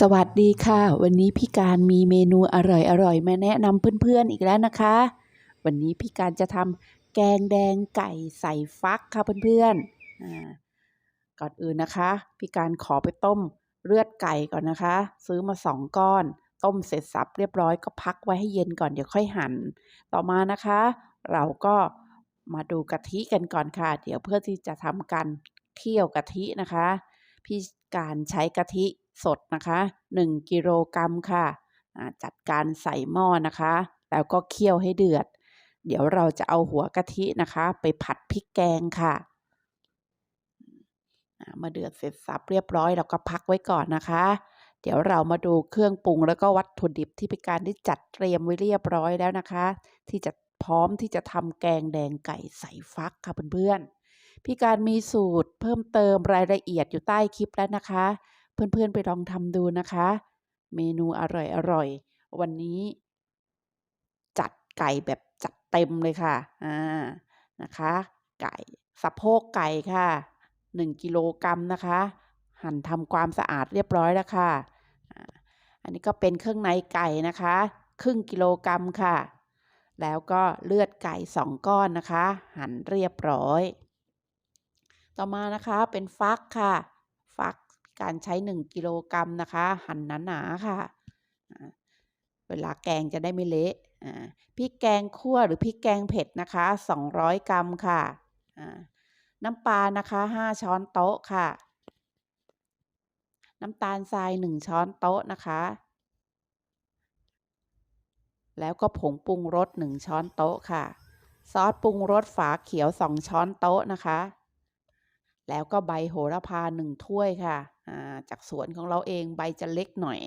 สวัสดีค่ะ วันนี้พี่การมีเมนูอร่อยๆมาแนะนำเพื่อนๆอีกแล้วนะคะ วันนี้พี่การจะทำแกงแดงไก่ใส่ฟักค่ะเพื่อนๆก่อนอื่นนะคะ พี่การขอไปต้มเลือดไก่ก่อนนะคะ ซื้อมาสองก้อน ต้มเสร็จสับเรียบร้อยก็พักไว้ให้เย็นก่อนเดี๋ยวค่อยหั่นต่อมานะคะ เราก็มาดูกะทิกันก่อนค่ะ เดี๋ยวเพื่อที่จะทำการเคี่ยวกะทินะคะ พี่การใช้กะทิ สดนะคะ 1 กิโลกรัมค่ะจัดการใส่หม้อนะคะ แล้วก็เคี่ยวให้เดือด เดี๋ยวเราจะเอาหัวกะทินะคะ ไปผัดพริกแกงค่ะอ่าเดือดเสร็จสับเรียบร้อยเราก็พักไว้ก่อนนะคะ เดี๋ยวเรามาดูเครื่องปรุงแล้วก็วัตถุดิบที่พี่การได้จัดเตรียมไว้เรียบร้อยแล้วนะคะ ที่จะพร้อมที่จะทำแกงแดงไก่ใส่ฟักค่ะเพื่อนๆพี่การมีสูตรเพิ่มเติมรายละเอียดอยู่ใต้คลิปแล้วนะคะ เพื่อนๆไปลองทำดูนะคะ เมนูอร่อยๆวันนี้ จัดไก่แบบจัดเต็มเลยค่ะอ่านะคะ ไก่สะโพกไก่ค่ะ1กิโลกรัมนะคะ หั่นทำความสะอาดเรียบร้อยแล้วค่ะ อันนี้ก็เป็นเครื่องในไก่นะคะ ครึ่งกิโลกรัมค่ะ แล้วก็เลือดไก่สองก้อนนะคะ หั่นเรียบร้อย ต่อมานะคะเป็นฟักค่ะ ฟัก การใช้ 1 กิโลกรัมนะคะ หั่นหนาๆค่ะ เวลาแกงจะได้ไม่เละพริกแกงคั่วหรือพริกแกงเผ็ดนะคะ 200 กรัมค่ะ น้ำปลานะคะ 5 ช้อนโต๊ะค่ะ น้ำตาลทราย 1 ช้อนโต๊ะนะคะ แล้วก็ผงปรุงรส 1 ช้อนโต๊ะค่ะ ซอสปรุงรสฝาเขียว 2 ช้อนโต๊ะนะคะ แล้วก็ใบโหระพา 1 ถ้วยค่ะ จากสวนของเราเองใบจะเล็กหน่อย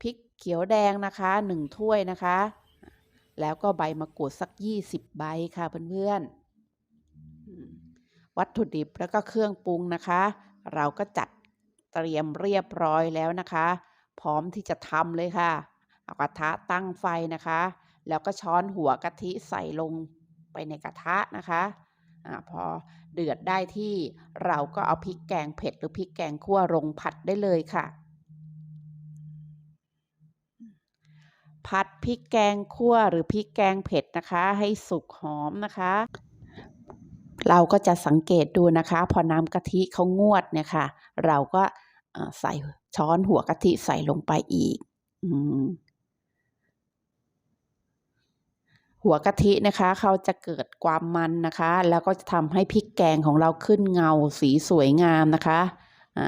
พริกเขียวแดงนะคะ1ถ้วยนะคะ แล้วก็ใบมะกรูดสัก 20 ใบค่ะเพื่อนๆ วัตถุดิบแล้วก็เครื่องปรุงนะคะ เราก็จัดเตรียมเรียบร้อยแล้วนะคะ พร้อมที่จะทำเลยค่ะ เอากระทะตั้งไฟนะคะ แล้วก็ช้อนหัวกะทิใส่ลงไปในกระทะนะคะ อพอเดือดได้ที่เราก็เอาพริกแกงเผ็ดหรือพริกแกงคั่วลงผัดได้เลยค่ะ ผัดพริกแกงคั่วหรือพริกแกงเผ็ดนะคะ ให้สุกหอมนะคะ เราก็จะสังเกตดูนะคะ พอน้ำกะทิเขางวดเนี่ยค่ะ เราก็ใส่ช้อนหัวกะทิใส่ลงไปอีก อ หัวกะทินะคะเขาจะเกิดความมันนะคะ แล้วก็จะทำให้พริกแกงของเราขึ้นเงาสีสวยงามนะคะะ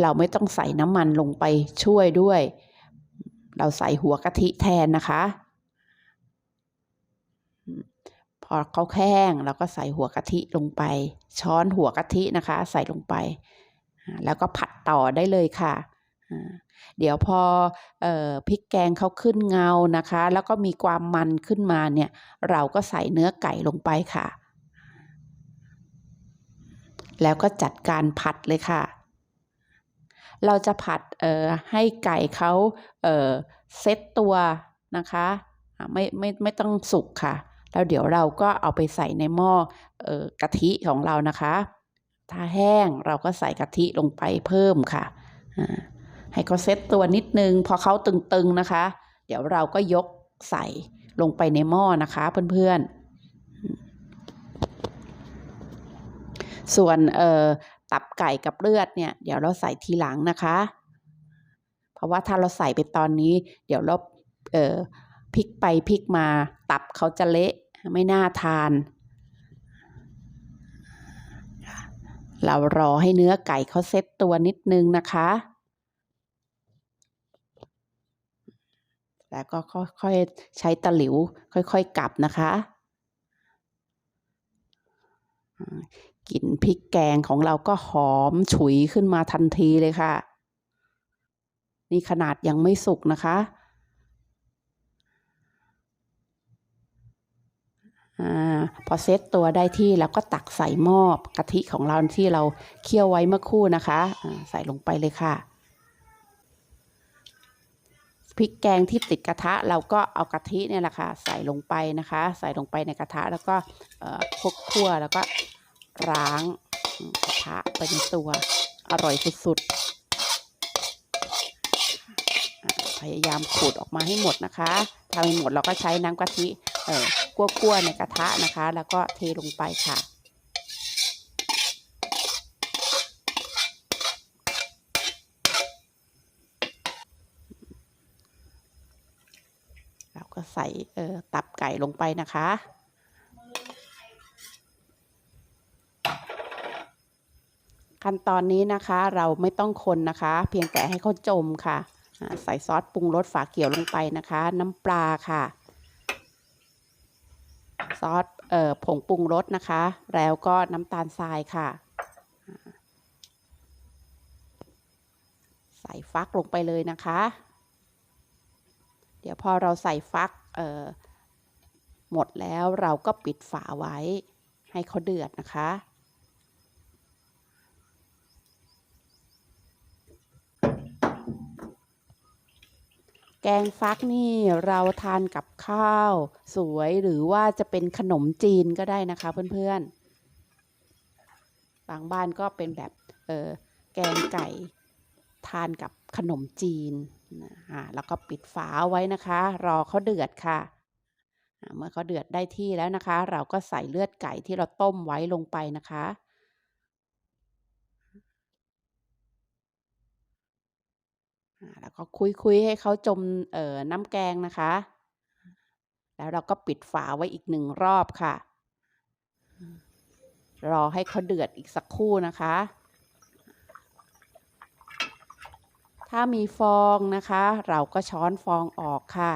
เราไม่ต้องใส่น้ำมันลงไปช่วยด้วย เราใส่หัวกะทิแทนนะคะ พอเขาแห้งเราก็ใส่หัวกะทิลงไป ช้อนหัวกะทินะคะ ใส่ลงไป แล้วก็ผัดต่อได้เลยค่ะ เดี๋ยวพอออพริกแกงเขาขึ้นเงานะคะ แล้วก็มีความมันขึ้นมาเนี่ย เราก็ใส่เนื้อไก่ลงไปค่ะ แล้วก็จัดการผัดเลยค่ะ เราจะผัดเอ่อให้ไก่เขาเอ่อเซตตัวนะคะไม่ไม่ไม่ต้องสุกค่ะ แล้วเดี๋ยวเราก็เอาไปใส่ในหม้อเอ่อกะทิของเรานะคะ ถ้าแห้งเราก็ใส่กะทิลงไปเพิ่มค่ะ ให้เขาเซตตัวนิดนึง พอเขาตึงๆนะคะ เดี๋ยวเราก็ยกใส่ลงไปในหม้อนะคะเพื่อนๆ ส่วนเอ่อตับไก่กับเลือดเนี่ย เดี๋ยวเราใส่ทีหลังนะคะ เพราะว่าถ้าเราใส่ไปตอนนี้ เดี๋ยวเราเอ่อพลิกไปพลิกมาตับเขาจะเละไม่น่าทาน เรารอให้เนื้อไก่เขาเซ็ตตัวนิดนึงนะคะ แล้วก็ค่อยๆใช้ตะหลิว ค่อยๆกลับนะคะกลิ่นพริกแกงของเราก็หอมฉุยขึ้นมาทันทีเลยค่ะ นี่ขนาดยังไม่สุกนะคะอพอเซตตัวได้ที่แล้วก็ตักใส่หม้อกะทิของเราที่เราเคี่ยวไว้เมื่อคู่นะคะ ใส่ลงไปเลยค่ะ พริกแกงที่ติดกระทะ เราก็เอากะทิเนี่ยแหละค่ะใส่ลงไปนะคะ ใส่ลงไปในกระทะแล้วก็คลุกคั่วแล้วก็ร้างกระทะเป็นตัวอร่อยสุดๆพยายามขูดออกมาให้หมดนะคะทำให้หมดเราก็ใช้น้ำกะทิคั่วๆในกระทะนะคะ แล้วก็เทลงไปค่ะ ใส่ตับไก่ลงไปนะคะ ขั้นตอนนี้นะคะเราไม่ต้องคนนะคะ เพียงแต่ให้เขาจมค่ะ ใส่ซอสปรุงรสฝาเขียวลงไปนะคะ น้ำปลาค่ะ ซอสเอ่อผงปรุงรสนะคะ แล้วก็น้ำตาลทรายค่ะใส่ฟักลงไปเลยนะคะ เดี๋ยวพอเราใส่ฟัก หมดแล้วเราก็ปิดฝาไว้ให้เขาเดือดนะคะ แกงฟักนี่เราทานกับข้าว สวยหรือว่าจะเป็นขนมจีนก็ได้นะคะเพื่อนๆ บางบ้านก็เป็นแบบแกงไก่ทานกับขนมจีน อ่าแล้วก็ปิดฝาไว้นะคะ รอเขาเดือดค่ะ เมื่อเขาเดือดได้ที่แล้วนะคะ เราก็ใส่เลือดไก่ที่เราต้มไว้ลงไปนะคะ แล้วก็คุยๆให้เขาจมเอ่อน้ำแกงนะคะ แล้วเราก็ปิดฝาไว้อีกหนึ่งรอบค่ะ รอให้เขาเดือดอีกสักครู่นะคะ ถ้ามีฟองนะคะ เราก็ช้อนฟองออกค่ะ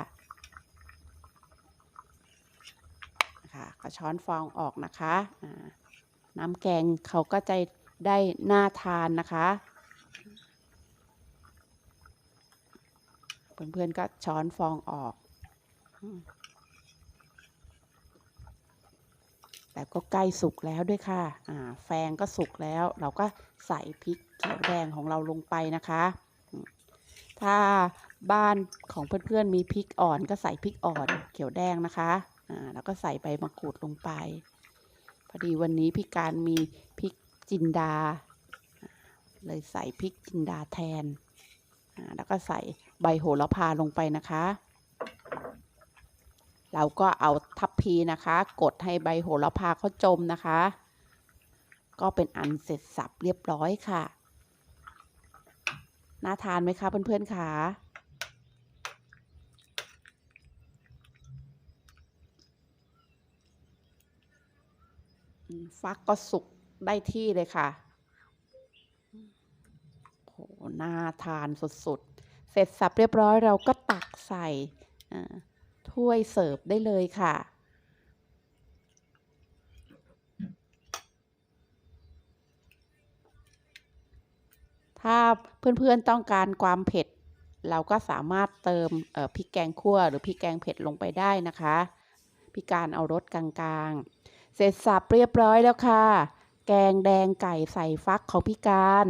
ค่ะก็ช้อนฟองออกนะคะน้ำแกงเขาก็จะได้น่าทานนะคะ เพื่อนๆก็ช้อนฟองออก แต่ก็ใกล้สุกแล้วด้วยค่ะแฟงก็สุกแล้ว เราก็ใส่พริกเขียวแดงของเราลงไปนะคะ ถ้าบ้านของเพื่อนๆมีพริกอ่อนก็ใส่พริกอ่อนเขียวแดงนะคะอ่าแล้วก็ใส่ใบมะกรูดลงไป พอดีวันนี้พี่การมีพริกจินดา เลยใส่พริกจินดาแทนอ่าแล้วก็ใส่ใบโหระพาลงไปนะคะเราก็เอาทัพพีนะคะ กดให้ใบโหระพาเขาจมนะคะ ก็เป็นอันเสร็จสับเรียบร้อยค่ะ น่าทานไหมคะเพื่อนๆคะฟักก็สุกได้ที่เลยค่ะโหน่าทานสุดๆ เสร็จสับเรียบร้อยเราก็ตักใส่ถ้วยเสิร์ฟได้เลยค่ะ ถ้าเพื่อนๆต้องการความเผ็ด เราก็สามารถเติมพริกแกงคั่วหรือพริกแกงเผ็ดลงไปได้นะคะพี่การเอารสกลางๆ เสร็จสับเรียบร้อยแล้วค่ะ แกงแดงไก่ใส่ฟักของพี่การ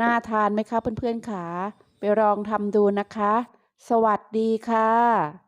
น่าทานไหมคะเพื่อนๆคะไปลองทำดูนะคะ สวัสดีค่ะ